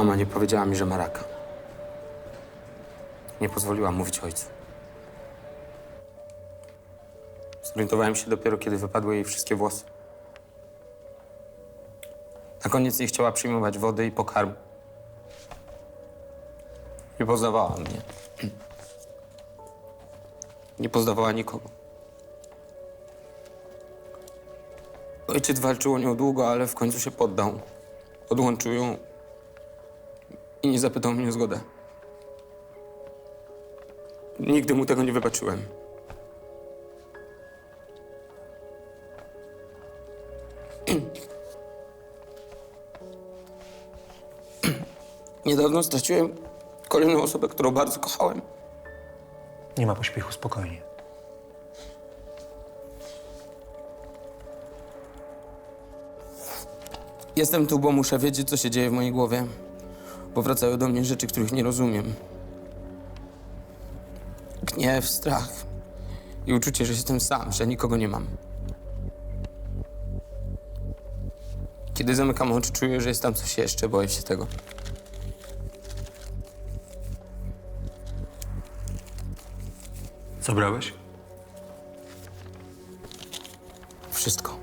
Mama nie powiedziała mi, że ma raka. Nie pozwoliła mówić ojcu. Zorientowałem się dopiero, kiedy wypadły jej wszystkie włosy. Na koniec nie chciała przyjmować wody i pokarmu. Nie poznawała mnie. Nie poznawała nikogo. Ojciec walczył o nią długo, ale w końcu się poddał. Odłączył ją i nie zapytał mnie o zgodę. Nigdy mu tego nie wybaczyłem. Niedawno straciłem kolejną osobę, którą bardzo kochałem. Nie ma pośpiechu, spokojnie. Jestem tu, bo muszę wiedzieć, co się dzieje w mojej głowie. Powracają do mnie rzeczy, których nie rozumiem. Gniew, strach i uczucie, że jestem sam, że nikogo nie mam. Kiedy zamykam oczy, czuję, że jest tam coś jeszcze, boję się tego. Co brałeś? Wszystko.